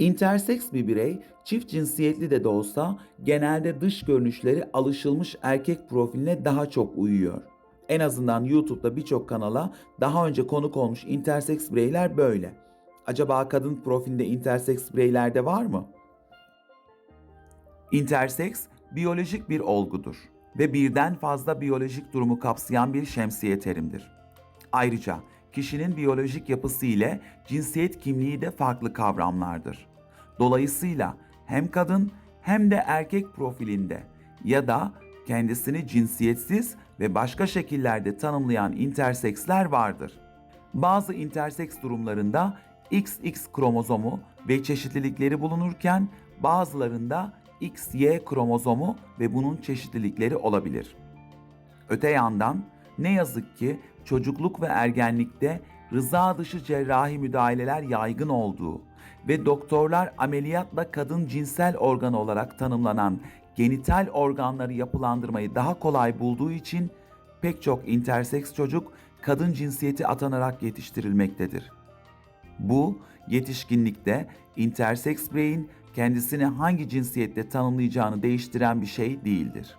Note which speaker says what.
Speaker 1: Interseks bir birey çift cinsiyetli de de olsa genelde dış görünüşleri alışılmış erkek profiline daha çok uyuyor. En azından YouTube'da birçok kanala daha önce konuk olmuş interseks bireyler böyle. Acaba kadın profilinde interseks bireyler de var mı? Interseks biyolojik bir olgudur ve birden fazla biyolojik durumu kapsayan bir şemsiye terimdir. Ayrıca kişinin biyolojik yapısı ile cinsiyet kimliği de farklı kavramlardır. Dolayısıyla hem kadın hem de erkek profilinde ya da kendisini cinsiyetsiz ve başka şekillerde tanımlayan interseksler vardır. Bazı interseks durumlarında XX kromozomu ve çeşitlilikleri bulunurken bazılarında XY kromozomu ve bunun çeşitlilikleri olabilir. Öte yandan ne yazık ki çocukluk ve ergenlikte rıza dışı cerrahi müdahaleler yaygın olduğu ve doktorlar ameliyatla kadın cinsel organı olarak tanımlanan genital organları yapılandırmayı daha kolay bulduğu için pek çok interseks çocuk kadın cinsiyeti atanarak yetiştirilmektedir. Bu yetişkinlikte interseks bireyin kendisini hangi cinsiyette tanımlayacağını değiştiren bir şey değildir.